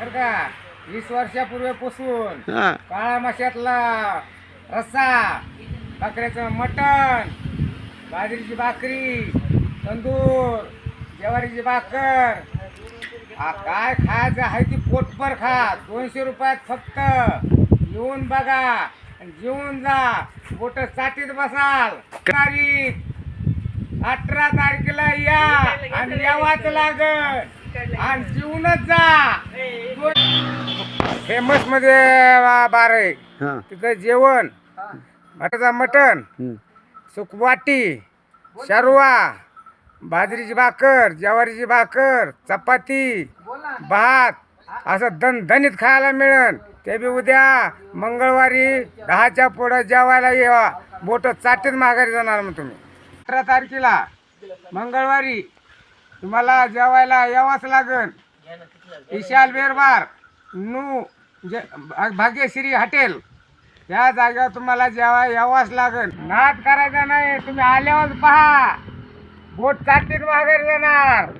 बरं का वीस वर्षापूर्वीपासून हा. काळा माशातला रस्सा बकऱ्याचं मटण बाजरीची भाकरी तंदूर ज्वारीची भाकर. हा काय खायचं आहे ती पोटभर खा. दोनशे रुपयात फक्त. येऊन बघा आणि जेवून जा. बोट चाटीत बसाल. तारीख. अठरा तारखेला या आणि यावाच लागल. आणि जेवूनच जा. फेमसमध्ये बार. आहे हा. तिथं जेवण मटाचा मटण हम्म. सुकवाटी शरवा बाजरीची भाकर ज्वारीची भाकर चपाती भात असं दणदणीत खायला मिळेल. ते बी उद्या मंगळवारी दहाच्या पुढं जेवायला येवा. बोट चाटीत माघारी जाणार मग तुम्ही. अठरा तारखेला मंगळवारी तुम्हाला जेवायला यावाच लागन विशाल बेरबार नू जे भाग्यश्री हॉटेल. या जागेवर तुम्हाला जेव्हा यावाच लागेल. नाद करायचा नाही तुम्ही आल्यावर पहा. बोट चाटीत माघारी जाणार